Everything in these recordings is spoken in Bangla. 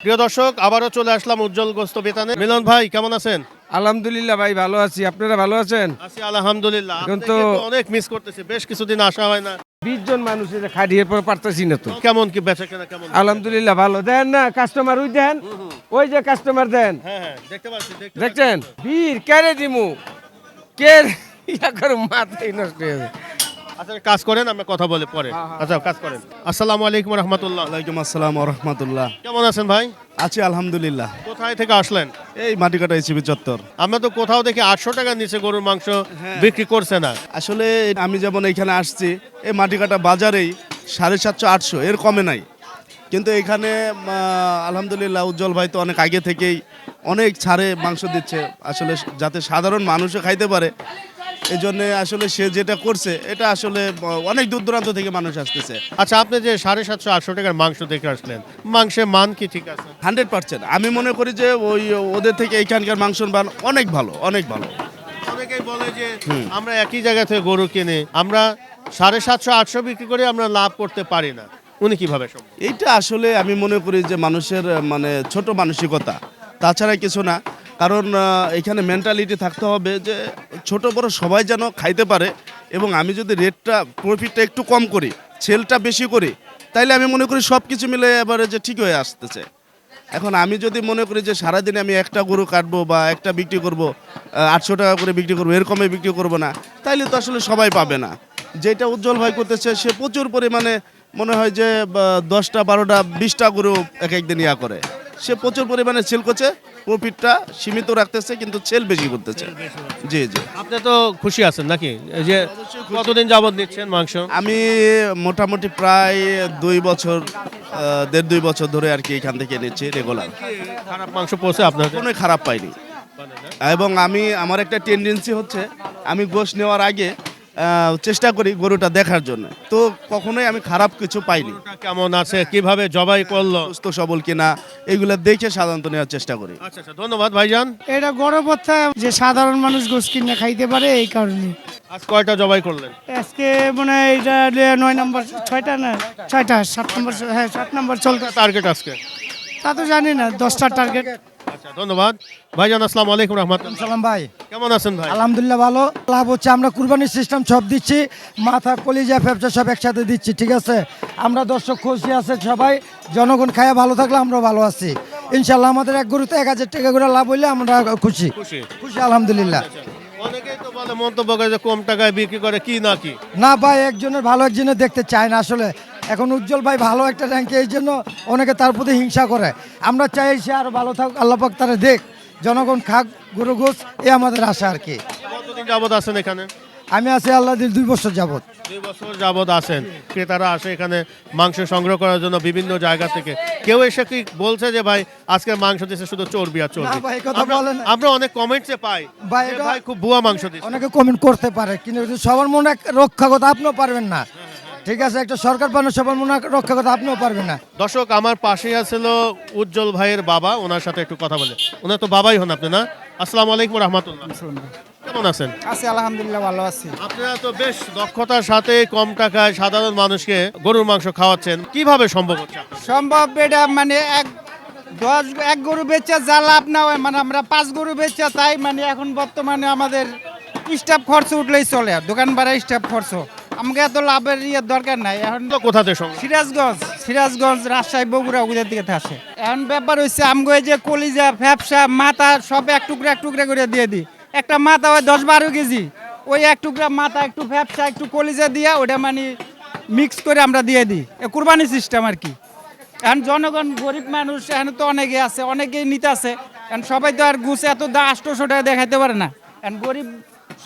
প্রিয় দর্শক আবারও চলে আসলাম উজ্জ্বল গোস্ত বেতানে। মিলন ভাই কেমন আছেন? আলহামদুলিল্লাহ ভাই ভালো আছি। আপনারা ভালো আছেন? আছি আলহামদুলিল্লাহ। এখন তো- অনেক মিস করতেছি। বেশ কিছুদিন আসা হয় না। বিশ জন মানুষ এটা খাটিয়ে পর পারতেছি না তো। কেমন কি বেচা কেনা কেমন আলহামদুলিল্লাহ ভালো। দেন না কাস্টমার ওই দেন। ওই যে কাস্টমার দেন। হ্যাঁ হ্যাঁ দেখতে পাচ্ছি। দেখছেন? বীর কেড়ে দিমু। কে ইয়া করে মাথায় নষ্ট হয়ে যাবে। আচ্ছা কাজ করেন আমরা কথা বলে পরে। আচ্ছা কাজ করেন। আসসালামু আলাইকুম রহমতুল্লাহ। ওয়ালাইকুম আসসালাম রহমতুল্লাহ। কেমন আছেন ভাই? আছি আলহামদুলিল্লাহ। কোথায় থেকে আসলেন? এই মাটিকাটা এসিবি চত্বর। আমরা তো কোথাও দেখি আটশো টাকার নিচে গরুর মাংস হ্যাঁ। বিক্রি করছে না। আসলে আমি যেমন এখানে আসছি এই মাটিকাটা বাজারেই সাড়ে সাতশো আটশো এর কমে নাই। কিন্তু এখানে আলহামদুলিল্লাহ উজ্জ্বল ভাই তো অনেক আগে থেকেই অনেক ছাড়ে মাংস দিচ্ছে। আসলে যাতে সাধারণ মানুষও খাইতে পারে এই জন্যে আসলে সে যেটা করছে এটা আসলে অনেক দূর দূরান্ত থেকে মানুষ আসতেছে। আচ্ছা আপনি যে সাড়ে সাতশো আটশো টাকার মাংস দেখে আসলেন মাংসের মান কি ঠিক আছে? Hundred percent. আমি মনে করি যে ওই ওদের থেকে এইখানকার মাংসর মান অনেক ভালো অনেক ভালো। অনেকেই বলে যে আমরা একই জায়গা থেকে গরু কিনে আমরা সাড়ে সাতশো আটশো বিক্রি করে আমরা লাভ করতে পারি না। উনি কীভাবে এইটা আসলে আমি মনে করি যে মানুষের মানে ছোট মানসিকতা। তাছাড়া কিছু না কারণ এখানে মেন্টালিটি থাকতে হবে যে ছোট বড় সবাই যেন খাইতে পারে এবং আমি যদি রেটটা প্রফিটটা একটু কম করি সেলটা বেশি করি, তাইলে আমি মনে করি সব কিছু মিলে এবারে যে ঠিক হয়ে আসতেছে। এখন আমি যদি মনে করি যে সারাদিনে আমি একটা গরু কাটবো বা একটা বিক্রি করব আটশো টাকা করে বিক্রি করব, এরকমে বিক্রি করব না, তাইলে তো আসলে সবাই পাবে না। যেটা উজ্জ্বল ভাই করতেছে, সে প্রচুর পরিমাণে মনে হয় যে দশটা, বারোটা, বিশটা গরু এক একদিন ইয়া করে। সে প্রচুর পরিমাণে সেল করছে প্রফিটটা সীমিত রাখতেছে কিন্তু সেল বেশি করতেছে। জি জি। আপনি তো খুশি আছেন নাকি? যে কতদিন যাবত নিচ্ছেন মাংস? আমি মোটামুটি প্রায় দুই বছর দেড় দুই বছর ধরে আর কি এখান থেকে নিচ্ছি রেগুলার খারাপ মাংস পৌঁছে আপনার কোনো খারাপ পাইনি। এবং আমি আমার একটা টেন্ডেন্সি হচ্ছে আমি গোশ নেওয়ার আগে চেষ্টা করি গরুটা দেখার জন্য। তো কখনোই আমি খারাপ কিছু পাইনি। কেমন আছে? কীভাবে জবাই করল? সুস্থ সবল কিনা এগুলো দেখে সাধারণত নেওয়ার চেষ্টা করি। আচ্ছা আচ্ছা ধন্যবাদ ভাইজান। এটা গর্ব যে সাধারণ মানুষ গোস কিনে খাইতে পারে এই কারণে। আজ কয়টা জবাই করলেন? আজকে মানে এটা নয় নম্বর ছয়টা না? ছয়টা সাত নম্বর হ্যাঁ সাত নম্বর চলতে টার্গেট আজকে? তা তো জানি না দশটা টার্গেট আচ্ছা ধন্যবাদ। ভাইজান আসসালামু আলাইকুম রহমতুল্লাহ। সালাম ভাই। কেমন আছেন ভাই? আলহামদুলিল্লাহ ভালো। লাভ হচ্ছে আমরা কুরবানির সিস্টেম সব দিচ্ছি মাথা কলিজা ফ্যাপসা সব একসাথে দিচ্ছি ঠিক আছে? আমরা দর্শক খুশি আছে সবাই জনগণ খায়া ভালো থাকলে আমরা ভালো আছি। ইনশাল্লাহ আমাদের এক গরুতে এক হাজার টাকা করে লাভ হইলে আমরা খুশি। খুশি। খুশি আলহামদুলিল্লাহ। অনেকেই তো বলে মন্তব্য করে যে কম টাকায় বিক্রি করে কি না কি? না ভাই একজনের ভালো একজনের দেখতে চায় না। আসলে এখন উজ্জ্বল ভাই ভালো একটা র্যাঙ্কে এই জন্য অনেকে তার প্রতি হিংসা করে। আমরা চাই সে আরও ভালো থাক আল্লাহ পাক তারা দেখ। জনগণ খাক গরু গোস এ আমাদের আশা আর কি। কতদিন যাবত আছেন এখানে? আমি আছি আল্লাহ দিল দুই বছর যাবত দুই বছর যাবত আসেন ক্রেতারা আসে এখানে মাংস সংগ্রহ করার জন্য বিভিন্ন জায়গা থেকে। কেউ এসে কি বলছে যে ভাই আজকে মাংস দিচ্ছে শুধু চর্বি আর চর্বি? ভাই, কথা আমরা- আমরা অনেক কমেন্টসে পাই ভাই, খুব ভুয়া মাংস অনেকে কমেন্ট করতে পারে কিন্তু সবার মনে রক্ষা করতে আপনিও পারবেন না। ঠিক আছে একটা সরকার পানো সবার মনে রক্ষা করতে আপনিও পারবেন না। দর্শক আমার পাশেই আছিল উজ্জ্বল ভাইয়ের বাবা ওনার সাথে একটু কথা বলে। ওনার তো বাবাই হন আপনি না? আসসালামু আলাইকুম রহমতুল্লাহ। কেমন আছেন? আছি আলহামদুলিল্লাহ ভালো আছি। আপনারা তো বেশ দক্ষতার সাথে কম টাকায় সাধারণ মানুষকে গরুর মাংস খাওয়াচ্ছেন। কীভাবে সম্ভব হচ্ছে সম্ভব এটা মানে এক দশ এক গরু বেচে যা লাভ না হয় মানে আমরা পাঁচ গরু বেচে তাই মানে এখন বর্তমানে আমাদের স্টাফ খরচ উঠলেই চলে দোকান ভাড়া স্টাফ খরচ। আমাকে এত লাভের ইয়ে দরকার নাই। এখন তো কোথাতে সংগ্রহ সিরাজগঞ্জ সিরাজগঞ্জ রাজশাহী বগুড়া ওদের দিকে আসে। এখন ব্যাপার হচ্ছে আমগো এই যে কলিজা ফ্যাপসা মাথা সব এক টুকরা এক টুকরা করে দিয়ে দিই। একটা মাথা হয় দশ বারো কেজি। ওই এক টুকরা মাথা একটু ফ্যাপসা একটু কলিজা দিয়া ওটা মানে মিক্স করে আমরা দিয়ে দিই। এ কুরবানি সিস্টেম আর কি। এখন জনগণ গরিব মানুষ এখন তো অনেকে আছে অনেকেই নিতে আছে। এখন সবাই তো আর গুছে এত দা আষ্টশো টাকা দেখাইতে পারে না। এখন গরিব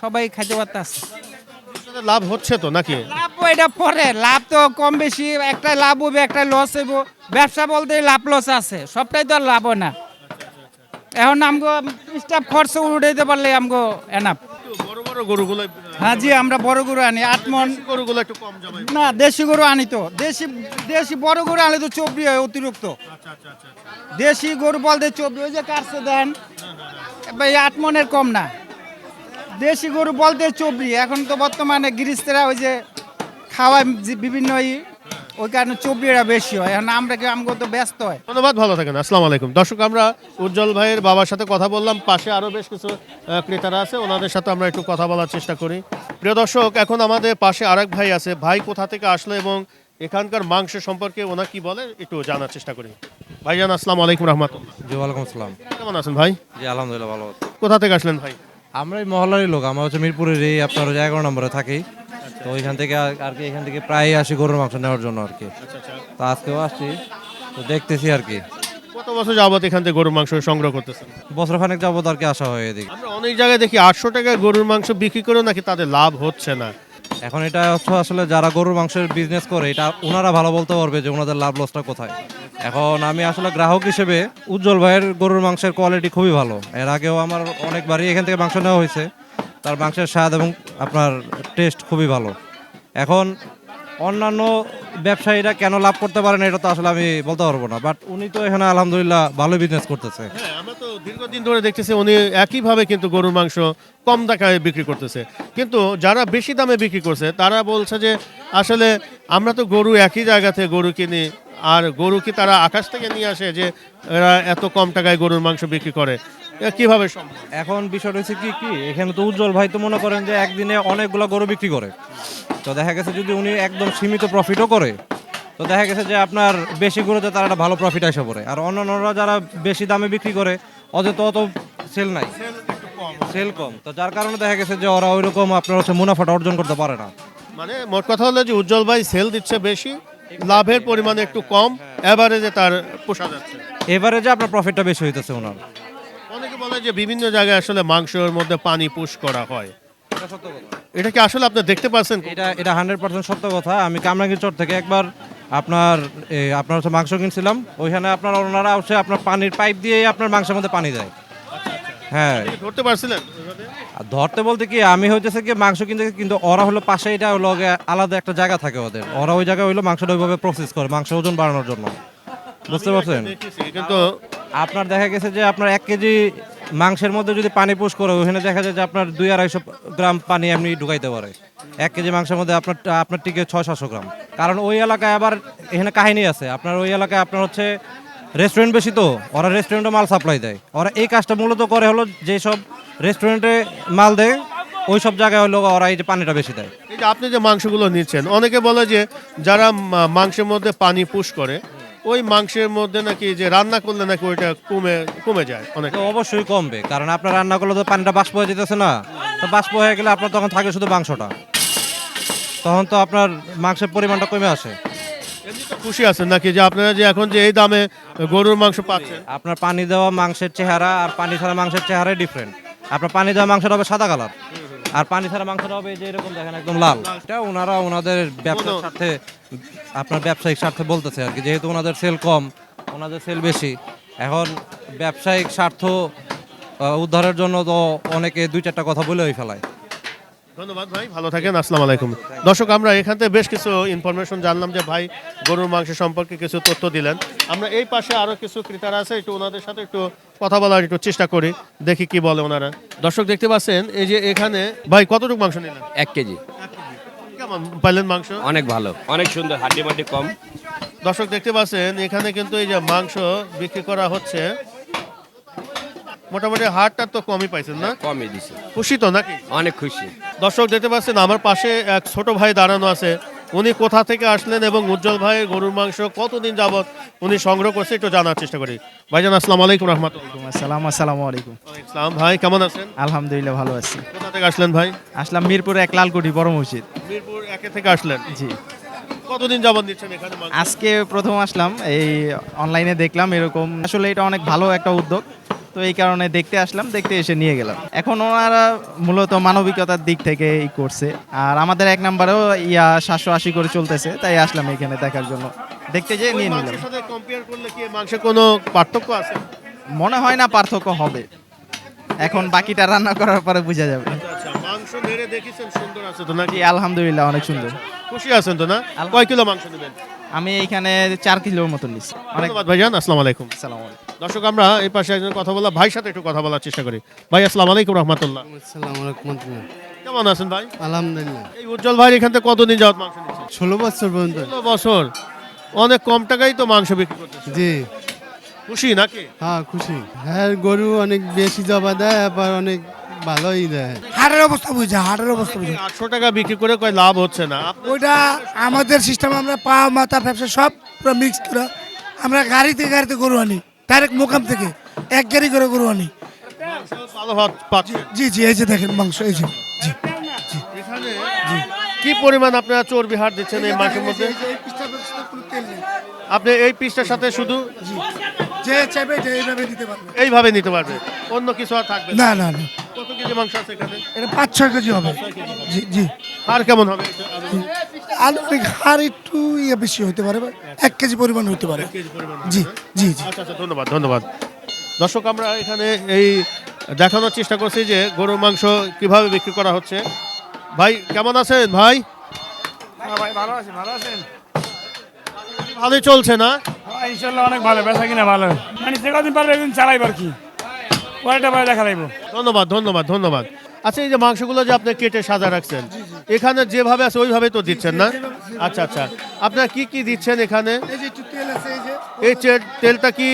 সবাই খাইতে পারতে আছে লাভ হচ্ছে তো নাকি? লাভ এটা পরে লাভ তো কম বেশি একটা লাভ হবে একটা লস হইব। ব্যবসা বলতে লাভ লস আছে সবটাই তো আর লাভ হয় না। এখন আমগো স্টাফ খরচ উঠাইতে পারলে আমগো এনাফ বড় বড় গরুগুলো হ্যাঁ জি আমরা বড় গরু আনি আট মন। গরুগুলো একটু কম জমাই না দেশি গরু আনি তো। দেশি দেশি বড় গরু আনলে তো চবরি হয় অতিরিক্ত। দেশি গরু বলতে চবরি ওই যে কাটছে দেন। এই আট মনের কম না। দেশি গরু বলতে চবরি এখন তো বর্তমানে গৃহস্থেরা ওই যে খাওয়া বিভিন্ন ই ওই কারণে চব্বিশটা বেশি হয়। এখন আমরা কি আমাকে তো ব্যস্ত হয়। ধন্যবাদ ভালো থাকেন আসসালামু আলাইকুম। দর্শক আমরা উজ্জ্বল ভাইয়ের বাবার সাথে কথা বললাম। পাশে আরও বেশ কিছু ক্রেতারা আছে ওনাদের সাথে আমরা একটু কথা বলার চেষ্টা করি। প্রিয় দর্শক এখন আমাদের পাশে আরেক ভাই আছে। ভাই কোথা থেকে আসলো এবং এখানকার মাংস সম্পর্কে ওনা কি বলে একটু জানার চেষ্টা করি। ভাইজান আসসালামু আলাইকুম রহমতুল্লাহ। জি ওয়ালাইকুম আসসালাম। কেমন আছেন ভাই? জি আলহামদুলিল্লাহ ভালো আছি। কোথা থেকে আসলেন ভাই? আমরা এই মহল্লারই লোক আমরা হচ্ছে মিরপুরের এই আপনার যে এগারো নম্বরে থাকি। তো ওইখান থেকে আর আর কি এখান থেকে প্রায় আসি গরুর মাংস নেওয়ার জন্য আর কি। তো আজকেও আসছি তো দেখতেছি আর কি। কত বছর যাবত এখান থেকে গরুর মাংস সংগ্রহ করতেছেন? বছর খানেক যাবত আর কি আসা হয় এদিকে। আমরা অনেক জায়গায় দেখি আটশো টাকায় গরুর মাংস বিক্রি করে নাকি তাদের লাভ হচ্ছে না। এখন এটা হচ্ছে আসলে যারা গরুর মাংসের বিজনেস করে এটা ওনারা ভালো বলতে পারবে যে ওনাদের লাভ লসটা কোথায়। এখন আমি আসলে গ্রাহক হিসেবে উজ্জ্বল ভাইয়ের গরুর মাংসের কোয়ালিটি খুবই ভালো। এর আগেও আমার অনেকবারই এখান থেকে মাংস নেওয়া হয়েছে। তার মাংসের স্বাদ এবং আপনার টেস্ট খুবই ভালো। এখন অন্যান্য ব্যবসায়ীরা কেন লাভ করতে পারে না, এটা তো আসলে আমি বলতে পারব না। বাট উনি তো এখানে আলহামদুলিল্লাহ ভালো বিজনেস করতেছে। হ্যাঁ আমরা তো দীর্ঘদিন ধরে দেখতেছি উনি একইভাবে কিন্তু গরুর মাংস কম টাকায় বিক্রি করতেছে। কিন্তু যারা বেশি দামে বিক্রি করছে, তারা বলছে যে আসলে আমরা তো গরু একই জায়গা থেকে গরু কিনি আর গরু কি তারা আকাশ থেকে নিয়ে আসে যে এরা এত কম টাকায় গরুর মাংস বিক্রি করে? কীভাবে এখন বিষয় হচ্ছে কি কি? এখানে তো উজ্জ্বল ভাই তো মনে করেন যে একদিনে অনেকগুলো গরু বিক্রি করে। তো দেখা গেছে যদি উনি একদম সীমিত প্রফিটও করে তো দেখা গেছে যে আপনার বেশি গরুতে তার একটা ভালো প্রফিট এসে পড়ে। আর অন্যান্যরা যারা বেশি দামে বিক্রি করে ওদের অত সেল নাই। সেল কম। তো যার কারণে দেখা গেছে যে ওরা ওইরকম আপনার হচ্ছে মুনাফাটা অর্জন করতে পারে না। মানে মোট কথা হলো যে উজ্জ্বল ভাই সেল দিচ্ছে বেশি লাভের পরিমাণ একটু কম এভারেজে তার পোষা যাচ্ছে। এবারে যে আপনার প্রফিটটা বেশি হইতেছে ওনার অনেকে বলে যে বিভিন্ন জায়গায় আসলে মাংসের মধ্যে পানি পুশ করা হয়। এটা কি আসলে আপনি দেখতে পাচ্ছেন এটা এটা হান্ড্রেড পার্সেন্ট সত্য কথা। আমি কামরাঙ্গীর চর থেকে একবার আপনার আপনার হচ্ছে মাংস কিনছিলাম। ওইখানে আপনার ওনারা হচ্ছে আপনার পানির পাইপ দিয়ে আপনার মাংসের মধ্যে পানি দেয়। হ্যাঁ। ধরতে পারছিলেন? আর ধরতে বলতে কি আমি হইতেছে কি মাংস কিনতে কিন্তু ওরা হলো পাশে এটা হলো গিয়ে আলাদা একটা জায়গা থাকে ওদের। ওরা ওই জায়গায় হইল মাংসটা ওইভাবে প্রসেস করে মাংস ওজন বাড়ানোর জন্য। বুঝতে পারছেন? কিন্তু আপনার দেখা গেছে যে আপনার এক কেজি মাংসের মধ্যে যদি পানি পুশ করে ওখানে দেখা যায় যে আপনার দুই আড়াইশো গ্রাম পানি এমনি ঢুকাইতে পারে। এক কেজি মাংসের মধ্যে আপনার আপনার টিকে ছয় সাতশো গ্রাম। কারণ ওই এলাকায় আবার এখানে কাহিনী আছে আপনার ওই এলাকায় আপনার হচ্ছে রেস্টুরেন্ট বেশি তো ওরা রেস্টুরেন্টে মাল সাপ্লাই দেয়। ওরা এই কাজটা মূলত করে হলো যেসব রেস্টুরেন্টে মাল দেয় ওই সব জায়গায় হলো ওরা এই যে পানিটা বেশি দেয়। এই যে আপনি যে মাংসগুলো নিচ্ছেন অনেকে বলে যে যারা মাংসের মধ্যে পানি পুশ করে ওই মাংসের মধ্যে নাকি যে রান্না করলে নাকি ওইটা কমে কমে যায় অনেক। অবশ্যই কমবে কারণ আপনার রান্না করলে তো পানিটা বাষ্প হয়ে যেতেছে না। তো বাষ্প হয়ে গেলে আপনার তখন থাকে শুধু মাংসটা। তখন তো আপনার মাংসের পরিমাণটা কমে আসে। এমনি তো খুশি আছেন নাকি যে আপনারা যে এখন যে এই দামে গরুর মাংস পাচ্ছেন? আপনার পানি দেওয়া মাংসের চেহারা আর পানি ছাড়া মাংসের চেহারাই ডিফারেন্ট আপনার পানি দেওয়া মাংসটা হবে সাদা কালার। আর পানি ছাড়া মাংসটা হবে যে এরকম দেখেন একদম লাল। এটা ওনারা ওনাদের ব্যবসার স্বার্থে, আপনার ব্যবসায়িক স্বার্থে বলতেছে আর কি। যেহেতু ওনাদের সেল কম, ওনাদের সেল বেশি। এখন ব্যবসায়িক স্বার্থ উদ্ধারের জন্য তো অনেকে দুই চারটা কথা বলেই ফেলায়। ধন্যবাদ ভাই ভালো থাকেন আসসালামু আলাইকুম। দর্শক আমরা এখান থেকে বেশ কিছু ইনফরমেশন জানলাম যে ভাই গরুর মাংস সম্পর্কে কিছু তথ্য দিলেন। আমরা এই পাশে আরও কিছু ক্রেতারা আছে একটু ওনাদের সাথে একটু কথা বলার একটু চেষ্টা করি দেখি কি বলে ওনারা। দর্শক দেখতে পাচ্ছেন এই যে এখানে ভাই কতটুকু মাংস নিলেন? এক কেজি। কেমন পাইলেন মাংস? অনেক ভালো অনেক সুন্দর হাড্ডি মাড্ডি কম। দর্শক দেখতে পাচ্ছেন এখানে কিন্তু এই যে মাংস বিক্রি করা হচ্ছে। মোটামুটি হারটা তো কমই পাইছেন না? কমই দিছে। খুশি তো নাকি? অনেক খুশি। দর্শক দেখতে পাচ্ছেন আমার পাশে এক ছোট ভাই দাঁড়ানো আছে। উনি কোথা থেকে আসলেন এবং উজ্জ্বল ভাই গরুর মাংস কতদিন যাবত উনি সংগ্রহ করছে একটু জানার চেষ্টা করি। ভাইজান আসসালামু আলাইকুম রহমতুল্লাহ। আসসালাম আসসালামু আলাইকুম। ইসলাম ভাই কেমন আছেন? আলহামদুলিল্লাহ ভালো আছি। কোথা থেকে আসলেন ভাই? আসলাম মিরপুর এক লালকুটি বড় মসজিদ। মিরপুর একে থেকে আসলেন? জি। কতদিন যাবত নিচ্ছেন এখানে আজকে প্রথম আসলাম এই অনলাইনে দেখলাম এরকম। আসলে এটা অনেক ভালো একটা উদ্যোগ। তো এই কারণে দেখতে আসলাম দেখতে এসে নিয়ে গেলাম। এখন ওনারা মূলত মানবিকতার দিক থেকে ই করছে। আর আমাদের এক নম্বরেও ইয়া সাতশো আশি করে চলতেছে তাই আসলাম এখানে দেখার জন্য। দেখতে যেয়ে নিয়ে নিলাম। কম্পেয়ার করলে কি মাংসে কোনো পার্থক্য আছে? মনে হয় না পার্থক্য হবে। এখন বাকিটা রান্না করার পরে বোঝা যাবে। আচ্ছা মাংস নেড়ে দেখেছেন সুন্দর আছে তো নাকি? আলহামদুলিল্লাহ অনেক সুন্দর। খুশি আছেন তো না? কয় কিলো মাংস নেবেন? আমি এইখানে চার কিলোর মতো নিচ্ছি। অনেক ধন্যবাদ ভাইজান আসসালামু আলাইকুম। আসসালামু আলাইকুম। দর্শক আমরা এই পাশে একজন কথা বলা ভাইয়ের সাথে একটু কথা বলার চেষ্টা করি। ভাই আসসালামু আলাইকুম রহমতুল্লাহ। আসসালামু আলাইকুম কেমন আছেন ভাই? আলহামদুলিল্লাহ। এই উজ্জ্বল ভাই এখান থেকে কতদিন যাওয়াত মাংস নিচ্ছে ষোলো বছর পর্যন্ত। ষোলো বছর। অনেক কম টাকায় তো মাংস বিক্রি করতেছে জি। খুশি নাকি? হ্যাঁ খুশি। হ্যাঁ গরু অনেক বেশি জবা দেয় আবার অনেক ভালোই দেয়। হাটের অবস্থা বুঝে হাটের অবস্থা বুঝে। আটশো টাকা বিক্রি করে কয় লাভ হচ্ছে না। ওইটা আমাদের সিস্টেম আমরা পা মাথা ব্যবসা সব পুরো মিক্স করে আমরা গাড়িতে গাড়িতে গরু আনি ডাইরেক্ট মোকাম থেকে এক গাড়ি করে গরু আনি। ভালো জি জি এই যে দেখেন মাংস এই যে জি এখানে কি পরিমাণ আপনারা চর্বি হার দিচ্ছেন এই মাংসের মধ্যে? আপনি এই পিসটার সাথে শুধু? যে চাইবে যে এইভাবে দিতে পারবে। এইভাবে নিতে পারবে। অন্য কিছু আর থাকবে না। না না না। কত কেজি মাংস আছে এখানে? এটা পাঁচ ছয় কেজি হবে। জি জি। আর কেমন হবে আনুমানিক হার একটু ইয়ে বেশি হতে পারে এক কেজি পরিমাণ হতে পারে। জি জি জি। আচ্ছা আচ্ছা ধন্যবাদ ধন্যবাদ। দর্শক আমরা এখানে এই দেখানোর চেষ্টা করছি যে গরুর মাংস কীভাবে বিক্রি করা হচ্ছে। ভাই কেমন আছেন ভাই? ভাই ভালো আছেন ভালো আছেন? ভালোই চলছে না? ইনশাল্লাহ অনেক ভালো বেচা কিনা ভালো। মানে যে কদিন পারবে একদিন চালাইবার কি। পরেরটা পরে দেখা লাগবো। ধন্যবাদ ধন্যবাদ ধন্যবাদ। আচ্ছা এই যে মাংসগুলো যে আপনি কেটে সাজা রাখছেন এখানে যেভাবে আছে ওইভাবে তো দিচ্ছেন না? আচ্ছা আচ্ছা। আপনারা কি কি দিচ্ছেন এখানে? এই তেল আছে এই যে। এই চে- তেলটা কি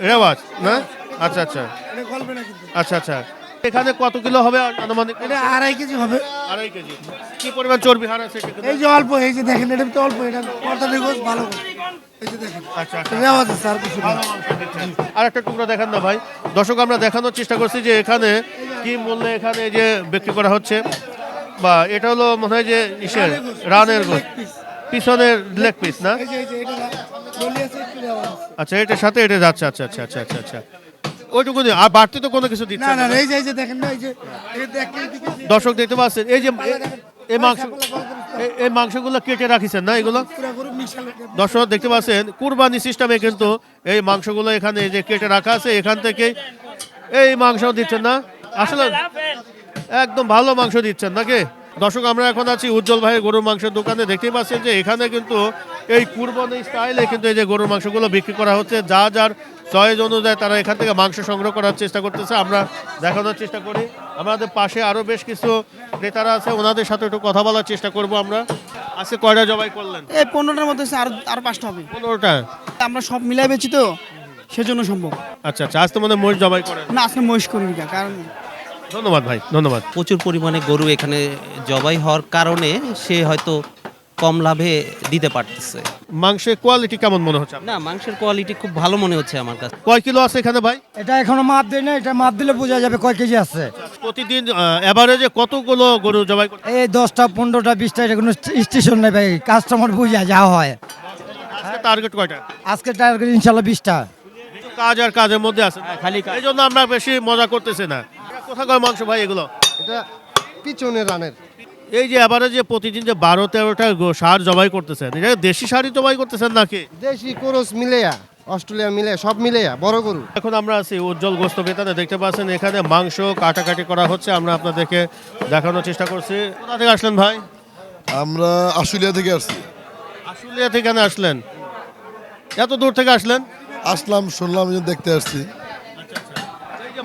রেওয়াজ না? আচ্ছা আচ্ছা। এটা গলবে না কিন্তু। আচ্ছা আচ্ছা। এখানে কত কিলো হবে আনুমানিক? এটা আড়াই কেজি হবে। আড়াই কেজি। কি পরিমাণ চর্বি হার আছে এই যে অল্প এই যে দেখেন এটা তো অল্প এটা পর্দা গোস ভালো আর একটা টুকরো দেখান না ভাই। দর্শক আমরা দেখানোর চেষ্টা করছি যে এখানে কি মূল্যে এখানে যে বিক্রি করা হচ্ছে। বা এটা হলো মনে হয় যে ইসের রানের গোস পিছনের লেগ পিস না। আচ্ছা এটার সাথে এটা যাচ্ছে আচ্ছা আচ্ছা আচ্ছা আচ্ছা আচ্ছা। ওইটুকু। আর বাড়তি তো কোনো কিছু দিচ্ছে না এই যে দেখেন না এই যে দর্শক দেখতে পাচ্ছেন এই যে এই মাংস এই- মাংসগুলো কেটে রাখিছেন না এগুলো? দর্শক দেখতে পাচ্ছেন কুরবানি সিস্টেমে কিন্তু এই মাংসগুলো এখানে যে কেটে রাখা আছে এখান থেকে এই মাংস দিচ্ছেন না। আসলে একদম ভালো মাংস দিচ্ছেন নাকি? দর্শক আমরা এখন আছি উজ্জ্বল ভাইয়ের গরুর মাংসের দোকানে। দেখতেই পাচ্ছেন যে এখানে কিন্তু এই কুরবানি স্টাইলে কিন্তু এই যে গরুর মাংসগুলো বিক্রি করা হচ্ছে যা যার চয়েস অনুযায়ী তারা এখান থেকে মাংস সংগ্রহ করার চেষ্টা করতেছে। আমরা দেখানোর চেষ্টা করি। আমাদের পাশে আরও বেশ কিছু ক্রেতারা আছে ওনাদের সাথে একটু কথা বলার চেষ্টা করব আমরা। আজকে কয়টা জবাই করলেন? এই পনেরোটার মধ্যে আর আর পাঁচটা হবে। পনেরোটা? আমরা সব মিলাই বেছি তো সেজন্য সম্ভব। আচ্ছা আচ্ছা আজ তো মনে মহিষ জবাই করেন। না আজকে মহিষ করি কারণ ধন্যবাদ ভাই ধন্যবাদ। প্রচুর পরিমাণে গরু এখানে জবাই হওয়ার কারণে সে হয়তো কম লাভে দিতে পারতেছে। মাংসের কোয়ালিটি কেমন মনে হচ্ছে আপনার? না মাংসের কোয়ালিটি খুব ভালো মনে হচ্ছে আমার কাছে। কয় কিলো আছে এখানে ভাই? এটা এখনও মাপ দেয় না এটা মাপ দিলে বোঝা যাবে কয় কেজি আছে। প্রতিদিন এভারেজে কতগুলো গরু জবাই এই দশটা পনেরোটা বিশটা এটা কোনো স্টেশন নেই ভাই কাস্টমার বুঝা যা হয়। আজকে টার্গেট কয়টা? আজকে টার্গেট ইনশাল্লাহ বিশটা। কাজ আর কাজের মধ্যে আছে খালি এই জন্য আমরা বেশি মজা করতেছি না। কোথাকার মাংস ভাই এগুলো? এটা পিছনে রানের। এই যে এভারেজে প্রতিদিন যে বারো তেরোটা গো- সার জবাই করতেছেন এটা দেশি সারই জবাই করতেছেন নাকি? দেশি কোরস মিলেয়া অস্ট্রেলিয়া মিলে সব মিলেয়া বড় গরু। এখন আমরা আছি উজ্জ্বল গোস্ত বেতানে দেখতে পাচ্ছেন এখানে মাংস কাটাকাটি করা হচ্ছে আমরা আপনাদেরকে দেখানোর চেষ্টা করছি। কোথা থেকে আসলেন ভাই? আমরা আশুলিয়া থেকে আসছি। আশুলিয়া থেকে আসলেন? এত দূর থেকে আসলেন? আসলাম শুনলাম যে দেখতে আসছি। যে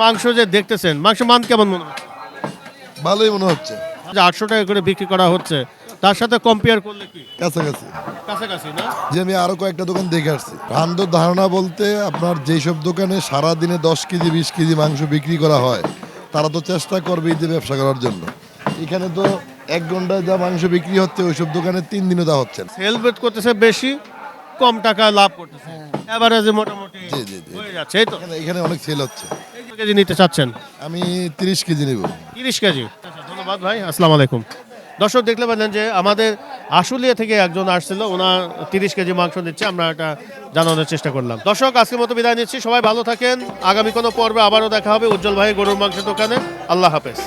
মাংস যে দেখতেছেন মাংস মান কেমন মনে হচ্ছে ভালোই মনে হচ্ছে। যে আটশো টাকা করে বিক্রি করা হচ্ছে তার সাথে কম্পেয়ার করলে কি? কাছাকাছি। কাছাকাছি না? যে আমি আরও কয়েকটা দোকান দেখে আসছি। ভ্রান্ত ধারণা বলতে আপনার যেসব দোকানে সারা দিনে দশ কেজি বিশ কেজি মাংস বিক্রি করা হয় তারা তো চেষ্টা করবেই যে ব্যবসা করার জন্য। এখানে তো এক ঘন্টায় যা মাংস বিক্রি হচ্ছে ওইসব দোকানে তিন দিনও তা হচ্ছে। সেল বেট করতেছে বেশি কম টাকা লাভ করতেছে। এভারেজে মোটামুটি জি, জি, জি। হয়ে যাচ্ছে এই তো। এখানে অনেক সেল হচ্ছে। কেজি নিতে চাচ্ছেন? আমি তিরিশ কেজি নেব। তিরিশ কেজি। আচ্ছা, ধন্যবাদ ভাই আসসালামু আলাইকুম। দর্শক দেখলে পেলেন যে আমাদের আশুলিয়া থেকে একজন আসছিল ওনার তিরিশ কেজি মাংস দিচ্ছে আমরা এটা জানানোর চেষ্টা করলাম। দর্শক আজকের মতো বিদায় নিচ্ছি সবাই ভালো থাকেন। আগামী কোনো পর্বে আবারও দেখা হবে উজ্জ্বল ভাই গরুর মাংসের দোকানে। আল্লাহ হাফেজ।